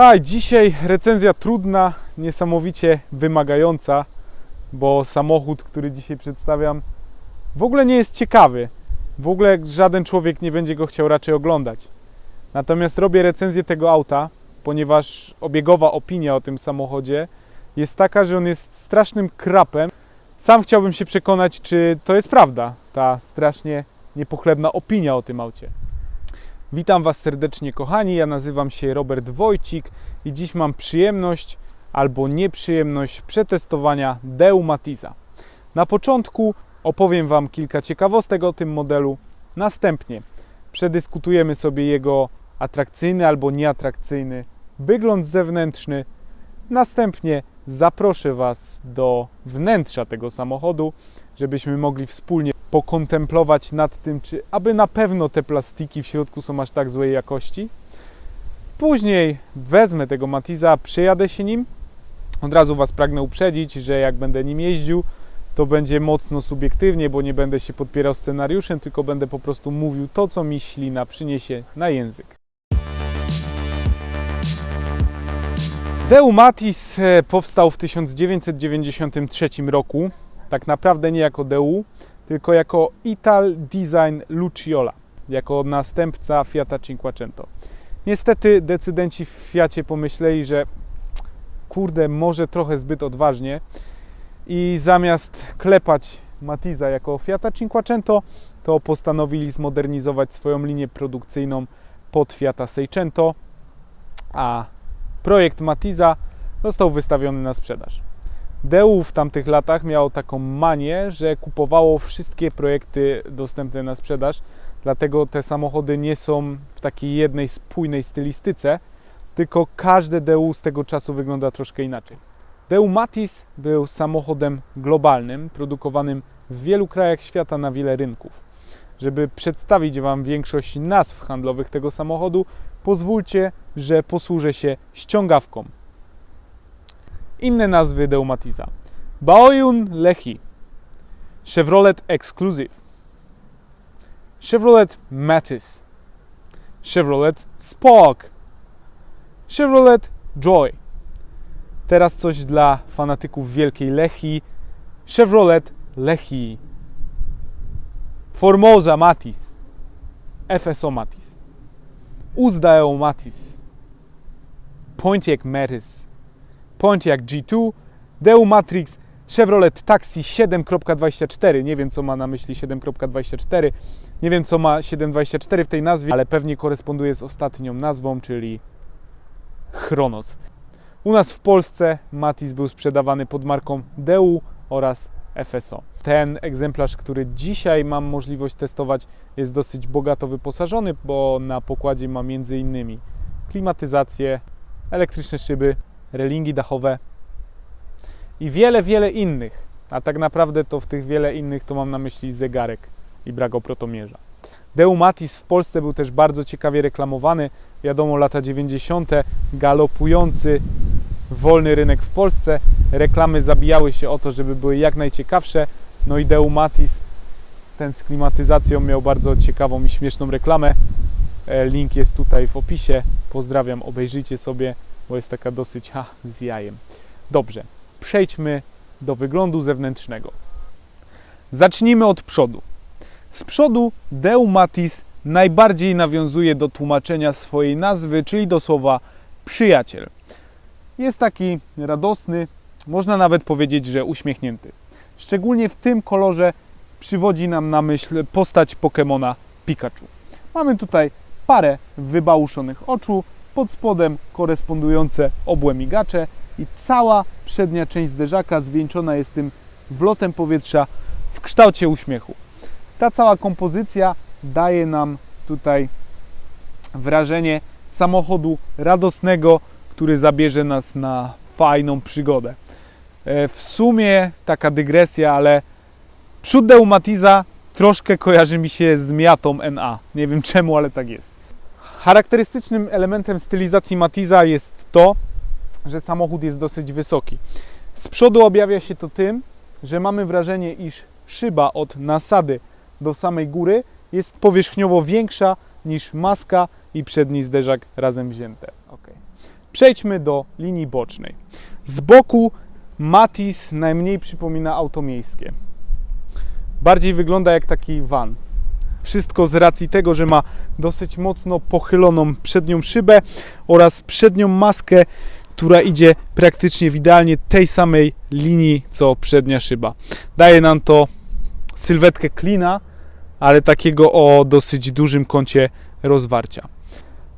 A dzisiaj recenzja trudna, niesamowicie wymagająca, bo samochód, który dzisiaj przedstawiam, w ogóle nie jest ciekawy. W ogóle żaden człowiek nie będzie go chciał raczej oglądać. Natomiast robię recenzję tego auta, ponieważ obiegowa opinia o tym samochodzie jest taka, że on jest strasznym krapem. Sam chciałbym się przekonać, czy to jest prawda, ta strasznie niepochlebna opinia o tym aucie. Witam Was serdecznie, kochani. Ja nazywam się Robert Wojcik i dziś mam przyjemność albo nieprzyjemność przetestowania Deu Matiza. Na początku opowiem Wam kilka ciekawostek o tym modelu. Następnie przedyskutujemy sobie jego atrakcyjny albo nieatrakcyjny wygląd zewnętrzny. Następnie zaproszę Was do wnętrza tego samochodu, żebyśmy mogli wspólnie pokontemplować nad tym, czy aby na pewno te plastiki w środku są aż tak złej jakości. Później wezmę tego Matiza, przejadę się nim. Od razu Was pragnę uprzedzić, że jak będę nim jeździł, to będzie mocno subiektywnie, bo nie będę się podpierał scenariuszem, tylko będę po prostu mówił to, co mi ślina przyniesie na język. Deu Matis e, powstał w 1993 roku. Tak naprawdę nie jako Deu, tylko jako Ital Design Luciola, jako następca Fiata Cinquecento. Niestety decydenci w Fiacie pomyśleli, że kurde, może trochę zbyt odważnie i zamiast klepać Matiza jako Fiata Cinquecento, to postanowili zmodernizować swoją linię produkcyjną pod Fiata Seicento, a projekt Matiza został wystawiony na sprzedaż. Deu w tamtych latach miało taką manię, że kupowało wszystkie projekty dostępne na sprzedaż, dlatego te samochody nie są w takiej jednej spójnej stylistyce, tylko każde Deu z tego czasu wygląda troszkę inaczej. Deu Matiz był samochodem globalnym, produkowanym w wielu krajach świata na wiele rynków. Żeby przedstawić Wam większość nazw handlowych tego samochodu, pozwólcie, że posłużę się ściągawką. Inne nazwy Deu Matiza. Baoyun Lehi, Chevrolet Exclusive, Chevrolet Matiz, Chevrolet Spark, Chevrolet Joy. Teraz coś dla fanatyków wielkiej Lechi. Chevrolet Lechi. Formosa Matiz. FSO Matiz. Uzdeo Matiz. Pontiac Matiz. Pontiac G2. Deu Matrix. Chevrolet Taxi 7.24. Nie wiem, co ma na myśli 7.24. Nie wiem, co ma 7.24 w tej nazwie, ale pewnie koresponduje z ostatnią nazwą, czyli Chronos. U nas w Polsce Matiz był sprzedawany pod marką Deu oraz FSO. Ten egzemplarz, który dzisiaj mam możliwość testować, jest dosyć bogato wyposażony, bo na pokładzie ma m.in. klimatyzację, elektryczne szyby, relingi dachowe i wiele, wiele innych. A tak naprawdę to w tych wiele innych to mam na myśli zegarek i brak oprotomierza. Deu Matiz w Polsce był też bardzo ciekawie reklamowany. Wiadomo, lata 90. galopujący wolny rynek w Polsce. Reklamy zabijały się o to, żeby były jak najciekawsze. No i Deu Matiz, ten z klimatyzacją, miał bardzo ciekawą i śmieszną reklamę. E, Link jest tutaj w opisie. Pozdrawiam, obejrzyjcie sobie, bo jest taka dosyć ha, z jajem. Dobrze, przejdźmy do wyglądu zewnętrznego. Zacznijmy od przodu. Z przodu Deu Matiz najbardziej nawiązuje do tłumaczenia swojej nazwy, czyli do słowa przyjaciel. Jest taki radosny, można nawet powiedzieć, że uśmiechnięty. Szczególnie w tym kolorze przywodzi nam na myśl postać Pokemona Pikachu. Mamy tutaj parę wybałuszonych oczu, pod spodem korespondujące obłe migacze i cała przednia część zderzaka zwieńczona jest tym wlotem powietrza w kształcie uśmiechu. Ta cała kompozycja daje nam tutaj wrażenie samochodu radosnego, który zabierze nas na fajną przygodę. E, W sumie taka dygresja, ale przód Deu Matiza troszkę kojarzy mi się z Miatą NA. Nie wiem czemu, ale tak jest. Charakterystycznym elementem stylizacji Matiza jest to, że samochód jest dosyć wysoki. Z przodu objawia się to tym, że mamy wrażenie, iż szyba od nasady do samej góry jest powierzchniowo większa niż maska i przedni zderzak razem wzięte. Ok. Przejdźmy do linii bocznej. Z boku Matiz najmniej przypomina auto miejskie. Bardziej wygląda jak taki van. Wszystko z racji tego, że ma dosyć mocno pochyloną przednią szybę oraz przednią maskę, która idzie praktycznie w idealnie tej samej linii co przednia szyba. Daje nam to sylwetkę klina, ale takiego o dosyć dużym kącie rozwarcia.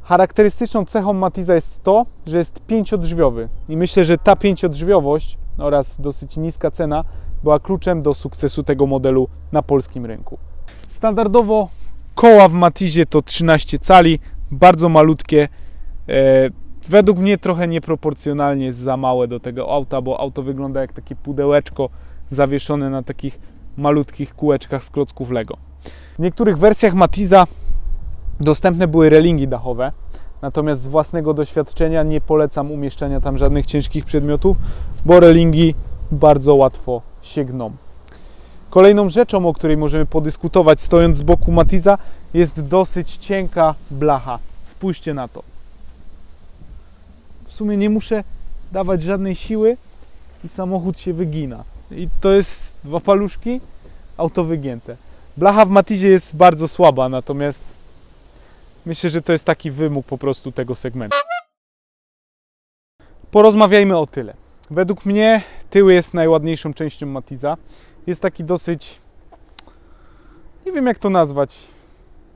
Charakterystyczną cechą Matiza jest to, że jest pięciodrzwiowy i myślę, że ta pięciodrzwiowość oraz dosyć niska cena była kluczem do sukcesu tego modelu na polskim rynku. Standardowo koła w Matizie to 13 cali, bardzo malutkie. E, według mnie trochę nieproporcjonalnie za małe do tego auta, bo auto wygląda jak takie pudełeczko zawieszone na takich malutkich kółeczkach z klocków Lego. W niektórych wersjach Matiza dostępne były relingi dachowe, natomiast z własnego doświadczenia nie polecam umieszczania tam żadnych ciężkich przedmiotów, bo relingi bardzo łatwo się gną. Kolejną rzeczą, o której możemy podyskutować stojąc z boku Matiza jest dosyć cienka blacha. Spójrzcie na to. W sumie nie muszę dawać żadnej siły i samochód się wygina. I to jest dwa paluszki, auto wygięte. Blacha w Matizie jest bardzo słaba, natomiast myślę, że to jest taki wymóg po prostu tego segmentu. Porozmawiajmy o tyle. Według mnie tył jest najładniejszą częścią Matiza. Jest taki dosyć, nie wiem jak to nazwać,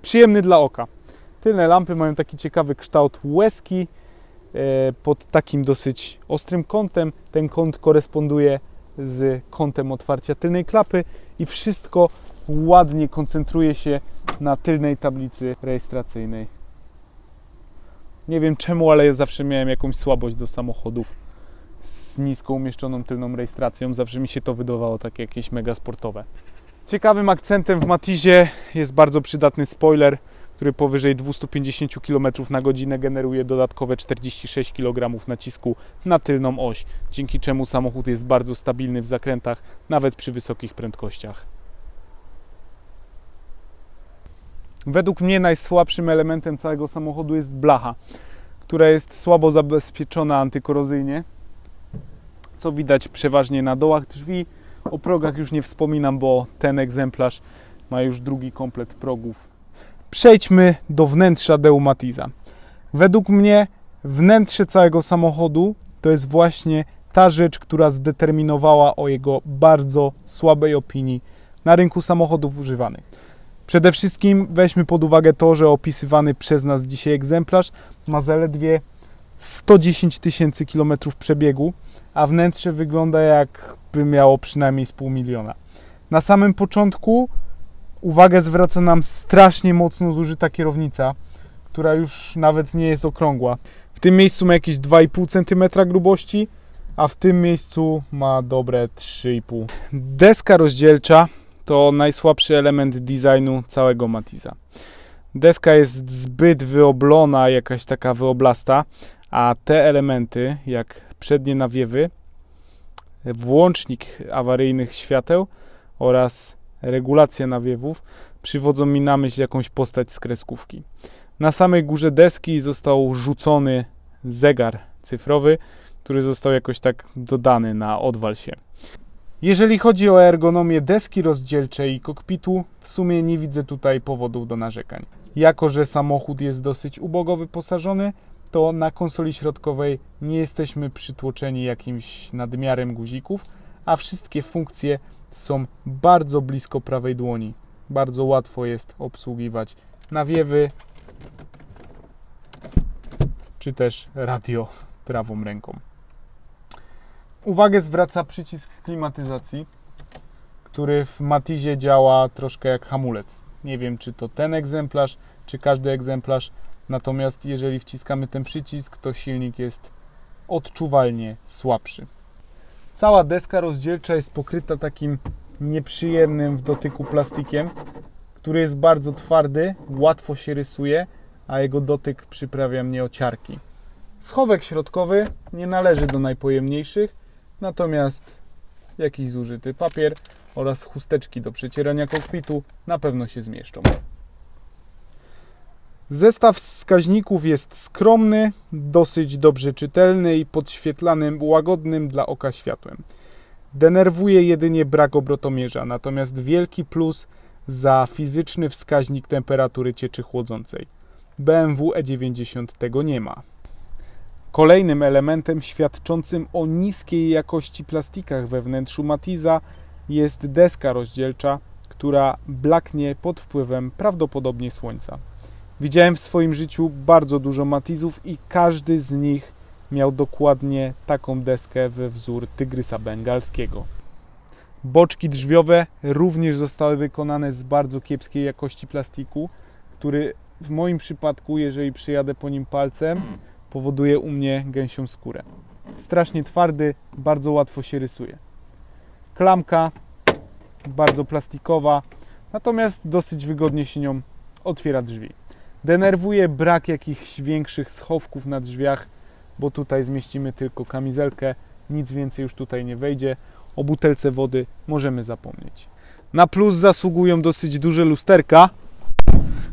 przyjemny dla oka. Tylne lampy mają taki ciekawy kształt łezki e, pod takim dosyć ostrym kątem. Ten kąt koresponduje z kątem otwarcia tylnej klapy i wszystko ładnie koncentruje się na tylnej tablicy rejestracyjnej. Nie wiem czemu, ale ja zawsze miałem jakąś słabość do samochodów z nisko umieszczoną tylną rejestracją. Zawsze mi się to wydawało takie jakieś mega sportowe. Ciekawym akcentem w Matizie jest bardzo przydatny spoiler, który powyżej 250 km na godzinę generuje dodatkowe 46 kg nacisku na tylną oś, dzięki czemu samochód jest bardzo stabilny w zakrętach, nawet przy wysokich prędkościach. Według mnie najsłabszym elementem całego samochodu jest blacha, która jest słabo zabezpieczona antykorozyjnie, co widać przeważnie na dołach drzwi. O progach już nie wspominam, bo ten egzemplarz ma już drugi komplet progów. Przejdźmy do wnętrza Deumatiza. Według mnie wnętrze całego samochodu to jest właśnie ta rzecz, która zdeterminowała o jego bardzo słabej opinii na rynku samochodów używanych. Przede wszystkim weźmy pod uwagę to, że opisywany przez nas dzisiaj egzemplarz ma zaledwie 110 tysięcy kilometrów przebiegu, a wnętrze wygląda jakby miało przynajmniej z pół miliona. Na samym początku uwagę zwraca nam strasznie mocno zużyta kierownica, która już nawet nie jest okrągła. W tym miejscu ma jakieś 2,5 cm grubości, a w tym miejscu ma dobre 3,5. Deska rozdzielcza to najsłabszy element designu całego Matiza. Deska jest zbyt wyoblona, jakaś taka wyoblasta, a te elementy, jak przednie nawiewy, włącznik awaryjnych świateł oraz regulacja nawiewów przywodzą mi na myśl jakąś postać z kreskówki. Na samej górze deski został rzucony zegar cyfrowy, który został jakoś tak dodany na odwal się. Jeżeli chodzi o ergonomię deski rozdzielczej i kokpitu, w sumie nie widzę tutaj powodów do narzekań. Jako, że samochód jest dosyć ubogo wyposażony, to na konsoli środkowej nie jesteśmy przytłoczeni jakimś nadmiarem guzików, a wszystkie funkcje są bardzo blisko prawej dłoni. Bardzo łatwo jest obsługiwać nawiewy czy też radio prawą ręką. Uwagę zwraca przycisk klimatyzacji, który w Matizie działa troszkę jak hamulec. Nie wiem, czy to ten egzemplarz, czy każdy egzemplarz. Natomiast jeżeli wciskamy ten przycisk, to silnik jest odczuwalnie słabszy. Cała deska rozdzielcza jest pokryta takim nieprzyjemnym w dotyku plastikiem, który jest bardzo twardy, łatwo się rysuje, a jego dotyk przyprawia mnie o ciarki. Schowek środkowy nie należy do najpojemniejszych, natomiast jakiś zużyty papier oraz chusteczki do przecierania kokpitu na pewno się zmieszczą. Zestaw wskaźników jest skromny, dosyć dobrze czytelny i podświetlanym łagodnym dla oka światłem. Denerwuje jedynie brak obrotomierza, natomiast wielki plus za fizyczny wskaźnik temperatury cieczy chłodzącej. BMW E90 E tego nie ma. Kolejnym elementem świadczącym o niskiej jakości plastikach we wnętrzu Matiza jest deska rozdzielcza, która blaknie pod wpływem prawdopodobnie słońca. Widziałem w swoim życiu bardzo dużo Matizów i każdy z nich miał dokładnie taką deskę we wzór tygrysa bengalskiego. Boczki drzwiowe również zostały wykonane z bardzo kiepskiej jakości plastiku, który w moim przypadku, jeżeli przyjadę po nim palcem, powoduje u mnie gęsią skórę. Strasznie twardy, bardzo łatwo się rysuje. Klamka bardzo plastikowa, natomiast dosyć wygodnie się nią otwiera drzwi. Denerwuje brak jakichś większych schowków na drzwiach, bo tutaj zmieścimy tylko kamizelkę, nic więcej już tutaj nie wejdzie. O butelce wody możemy zapomnieć. Na plus zasługują dosyć duże lusterka,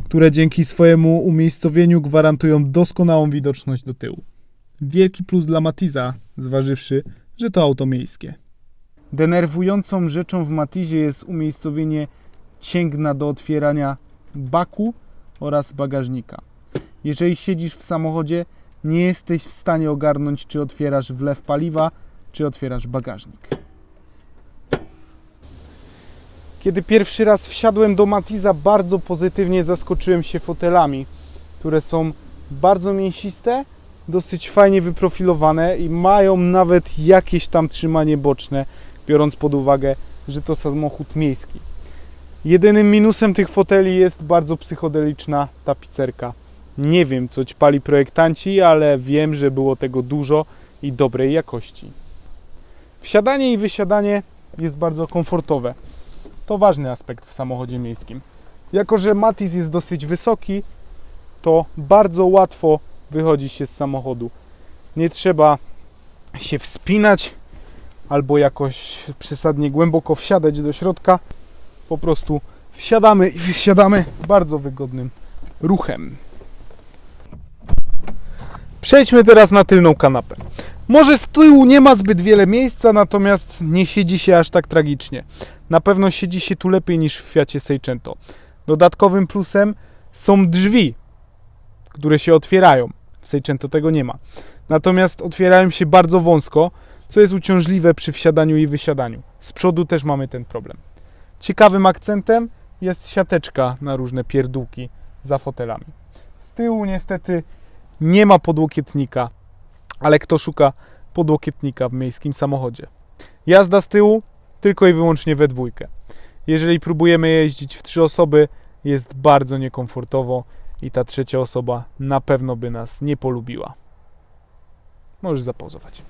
które dzięki swojemu umiejscowieniu gwarantują doskonałą widoczność do tyłu. Wielki plus dla Matiza, zważywszy, że to auto miejskie. Denerwującą rzeczą w Matizie jest umiejscowienie cięgna do otwierania baku oraz bagażnika. Jeżeli siedzisz w samochodzie, nie jesteś w stanie ogarnąć, czy otwierasz wlew paliwa, czy otwierasz bagażnik. Kiedy pierwszy raz wsiadłem do Matiza, bardzo pozytywnie zaskoczyłem się fotelami, które są bardzo mięsiste, dosyć fajnie wyprofilowane i mają nawet jakieś tam trzymanie boczne, biorąc pod uwagę, że to samochód miejski. Jedynym minusem tych foteli jest bardzo psychodeliczna tapicerka. Nie wiem, co ćpali projektanci, ale wiem, że było tego dużo i dobrej jakości. Wsiadanie i wysiadanie jest bardzo komfortowe. To ważny aspekt w samochodzie miejskim. Jako, że Matiz jest dosyć wysoki, to bardzo łatwo wychodzi się z samochodu. Nie trzeba się wspinać albo jakoś przesadnie głęboko wsiadać do środka. Po prostu wsiadamy i wysiadamy bardzo wygodnym ruchem. Przejdźmy teraz na tylną kanapę. Może z tyłu nie ma zbyt wiele miejsca, natomiast nie siedzi się aż tak tragicznie. Na pewno siedzi się tu lepiej niż w Fiacie Seicento. Dodatkowym plusem są drzwi, które się otwierają. W Seicento tego nie ma. Natomiast otwierają się bardzo wąsko, co jest uciążliwe przy wsiadaniu i wysiadaniu. Z przodu też mamy ten problem. Ciekawym akcentem jest siateczka na różne pierdółki za fotelami. Z tyłu niestety nie ma podłokietnika, ale kto szuka podłokietnika w miejskim samochodzie? Jazda z tyłu tylko i wyłącznie we dwójkę. Jeżeli próbujemy jeździć w trzy osoby, jest bardzo niekomfortowo i ta trzecia osoba na pewno by nas nie polubiła. Możesz zapauzować.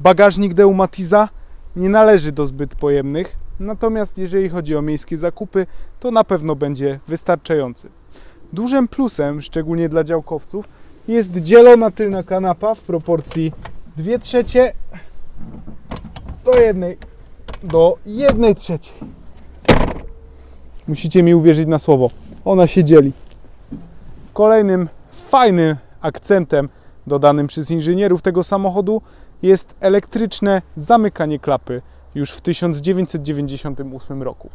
Bagażnik Deumatiza nie należy do zbyt pojemnych, natomiast jeżeli chodzi o miejskie zakupy, to na pewno będzie wystarczający. Dużym plusem, szczególnie dla działkowców, jest dzielona tylna kanapa w proporcji 2 trzecie do jednej, do jednej trzeciej. Musicie mi uwierzyć na słowo. Ona się dzieli. Kolejnym fajnym akcentem dodanym przez inżynierów tego samochodu jest elektryczne zamykanie klapy już w 1998 roku.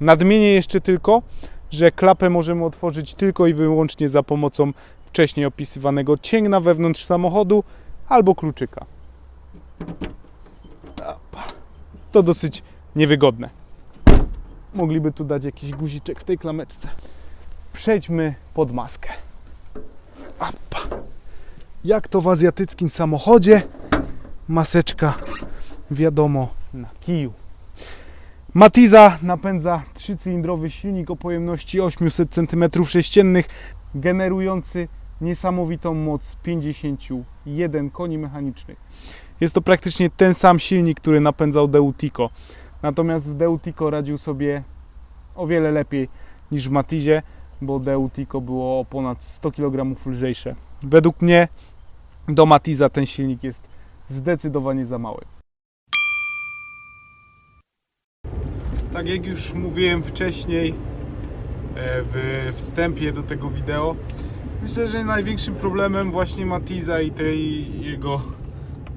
Nadmienię jeszcze tylko, że klapę możemy otworzyć tylko i wyłącznie za pomocą wcześniej opisywanego cięgna wewnątrz samochodu albo kluczyka. To dosyć niewygodne. Mogliby tu dać jakiś guziczek w tej klameczce. Przejdźmy pod maskę. Opa. Jak to w azjatyckim samochodzie? Maseczka, wiadomo, na kiju. Matiza napędza trzycylindrowy silnik o pojemności 800 cm3, generujący niesamowitą moc 51 koni mechanicznych. Jest to praktycznie ten sam silnik, który napędzał Deutico. Natomiast w Deutico radził sobie o wiele lepiej niż w Matizie, bo Deutico było ponad 100 kg lżejsze. Według mnie do Matiza ten silnik jest zdecydowanie za mały. Tak jak już mówiłem wcześniej e, w wstępie do tego wideo, myślę, że największym problemem właśnie Matiza i tej jego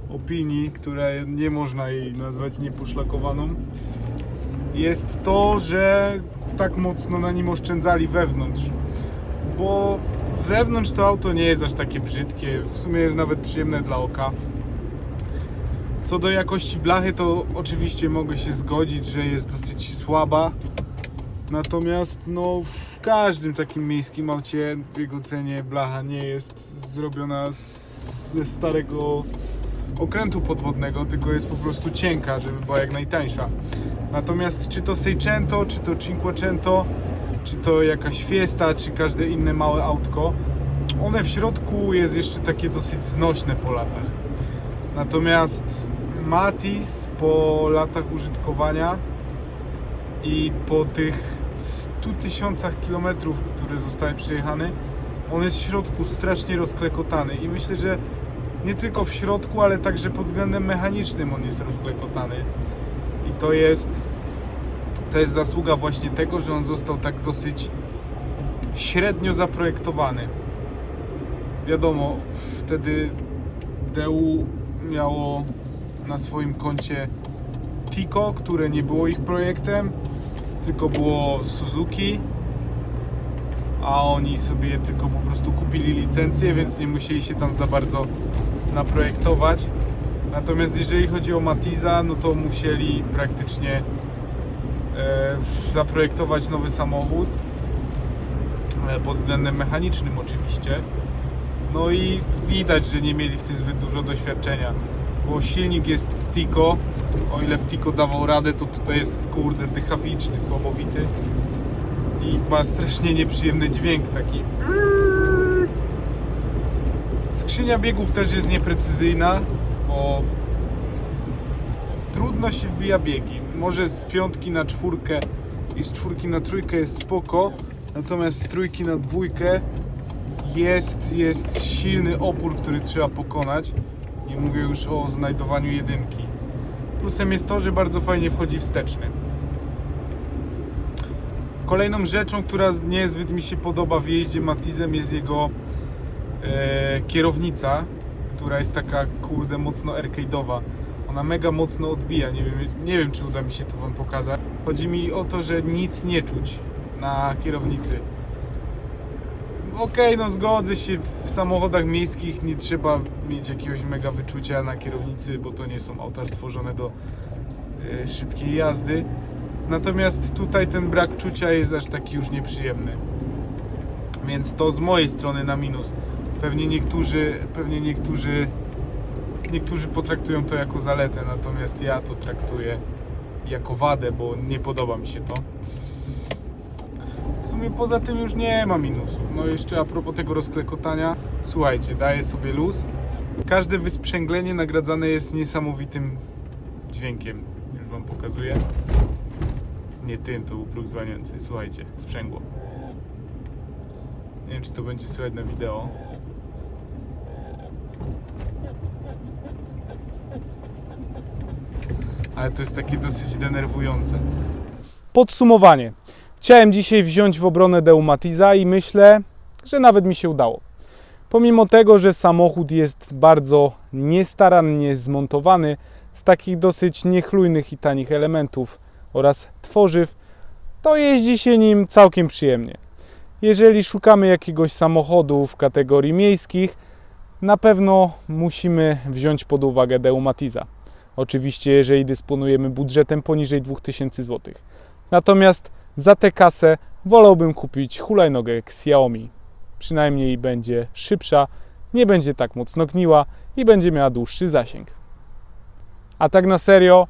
opinii, która nie można jej nazwać nieposzlakowaną, jest to, że tak mocno na nim oszczędzali wewnątrz. Bo z zewnątrz to auto nie jest aż takie brzydkie, w sumie jest nawet przyjemne dla oka. Co do jakości blachy, to oczywiście mogę się zgodzić, że jest dosyć słaba. Natomiast no, w każdym takim miejskim aucie w jego cenie blacha nie jest zrobiona ze starego okrętu podwodnego, tylko jest po prostu cienka, żeby była jak najtańsza. Natomiast czy to Seicento, czy to Cinquecento, czy to jakaś Fiesta, czy każde inne małe autko, one w środku jest jeszcze takie dosyć znośne po latach. Natomiast Matiz po latach użytkowania i po tych 100 tysiącach kilometrów, które zostały przejechane, on jest w środku strasznie rozklekotany i myślę, że nie tylko w środku, ale także pod względem mechanicznym on jest rozklekotany. I to jest to jest zasługa właśnie tego, że on został tak dosyć średnio zaprojektowany. Wiadomo, wtedy DU miało na swoim koncie Tico, które nie było ich projektem, tylko było Suzuki, a oni sobie tylko po prostu kupili licencję, więc nie musieli się tam za bardzo naprojektować. Natomiast jeżeli chodzi o Matiza, no to musieli praktycznie e, zaprojektować nowy samochód e, pod względem mechanicznym oczywiście. No i widać, że nie mieli w tym zbyt dużo doświadczenia, bo silnik jest z Tico. O ile w Tico dawał radę, to tutaj jest kurde dychawiczny, słabowity i ma strasznie nieprzyjemny dźwięk taki. Skrzynia biegów też jest nieprecyzyjna, bo trudno się wbija biegi. Może z piątki na czwórkę i z czwórki na trójkę jest spoko, natomiast z trójki na dwójkę jest, jest silny opór, który trzeba pokonać. Nie mówię już o znajdowaniu jedynki. Plusem jest to, że bardzo fajnie wchodzi wsteczny. Kolejną rzeczą, która niezbyt mi się podoba w jeździe Matizem jest jego kierownica, która jest taka kurde mocno arcade'owa. Ona mega mocno odbija, nie wiem, nie wiem czy uda mi się to Wam pokazać. Chodzi mi o to, że nic nie czuć na kierownicy. Okej, no zgodzę się, w samochodach miejskich nie trzeba mieć jakiegoś mega wyczucia na kierownicy, bo to nie są auta stworzone do e, szybkiej jazdy. Natomiast tutaj ten brak czucia jest aż taki już nieprzyjemny. Więc to z mojej strony na minus. Pewnie niektórzy, pewnie niektórzy, niektórzy potraktują to jako zaletę, natomiast ja to traktuję jako wadę, bo nie podoba mi się to. W sumie poza tym już nie ma minusów. No jeszcze a propos tego rozklekotania, słuchajcie, daję sobie luz. Każde wysprzęglenie nagradzane jest niesamowitym dźwiękiem. Już wam pokazuję. Nie tym, to był próg zwaniający. Słuchajcie, sprzęgło. Nie wiem, czy to będzie na wideo. Ale to jest takie dosyć denerwujące. Podsumowanie. Chciałem dzisiaj wziąć w obronę Deumatiza i myślę, że nawet mi się udało. Pomimo tego, że samochód jest bardzo niestarannie zmontowany z takich dosyć niechlujnych i tanich elementów oraz tworzyw, to jeździ się nim całkiem przyjemnie. Jeżeli szukamy jakiegoś samochodu w kategorii miejskich, na pewno musimy wziąć pod uwagę Deumatiza. Oczywiście, jeżeli dysponujemy budżetem poniżej 2000 zł. Natomiast za tę kasę wolałbym kupić hulajnogę Xiaomi. Przynajmniej będzie szybsza, nie będzie tak mocno gniła i będzie miała dłuższy zasięg. A tak na serio,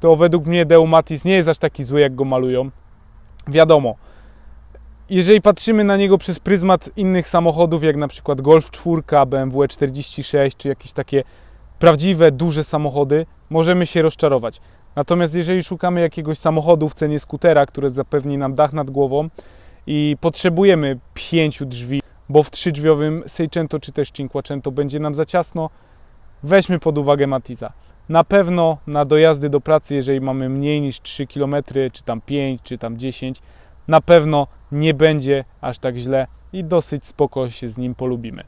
to według mnie Deumatis nie jest aż taki zły, jak go malują. Wiadomo, jeżeli patrzymy na niego przez pryzmat innych samochodów, jak na przykład Golf 4, BMW 46, czy jakieś takie prawdziwe, duże samochody, możemy się rozczarować. Natomiast jeżeli szukamy jakiegoś samochodu w cenie skutera, które zapewni nam dach nad głową i potrzebujemy pięciu drzwi, bo w trzydrzwiowym Seicento czy też Cinquecento będzie nam za ciasno, weźmy pod uwagę Matiza. Na pewno na dojazdy do pracy, jeżeli mamy mniej niż 3 km, czy tam 5, czy tam 10, na pewno nie będzie aż tak źle i dosyć spoko się z nim polubimy.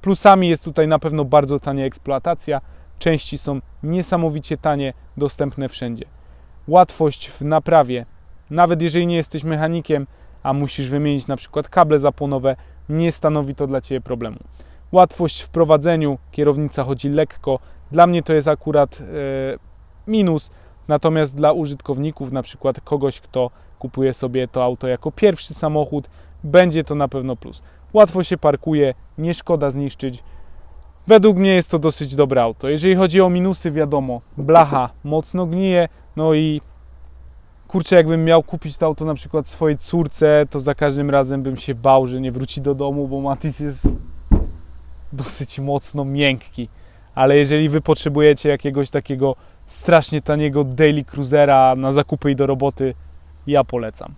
Plusami jest tutaj na pewno bardzo tania eksploatacja. Części są niesamowicie tanie, dostępne wszędzie. Łatwość w naprawie, nawet jeżeli nie jesteś mechanikiem, a musisz wymienić na przykład kable zapłonowe, nie stanowi to dla Ciebie problemu. Łatwość w prowadzeniu, kierownica chodzi lekko. Dla mnie to jest akurat e, minus, natomiast dla użytkowników, na przykład kogoś, kto kupuje sobie to auto jako pierwszy samochód, będzie to na pewno plus. Łatwo się parkuje, nie szkoda zniszczyć. Według mnie jest to dosyć dobre auto. Jeżeli chodzi o minusy, wiadomo, blacha mocno gnije, no i kurczę, jakbym miał kupić to auto na przykład swojej córce, to za każdym razem bym się bał, że nie wróci do domu, bo Matis jest dosyć mocno miękki. Ale jeżeli wy potrzebujecie jakiegoś takiego strasznie taniego daily cruisera na zakupy i do roboty, ja polecam.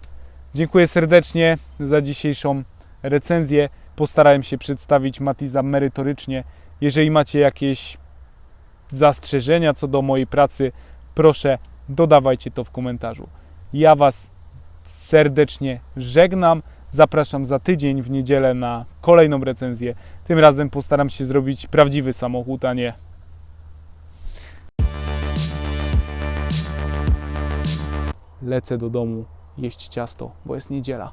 Dziękuję serdecznie za dzisiejszą recenzję. Postarałem się przedstawić Matiza merytorycznie. Jeżeli macie jakieś zastrzeżenia co do mojej pracy, proszę dodawajcie to w komentarzu. Ja Was serdecznie żegnam. Zapraszam za tydzień w niedzielę na kolejną recenzję. Tym razem postaram się zrobić prawdziwy samochód, a nie. Lecę do domu jeść ciasto, bo jest niedziela.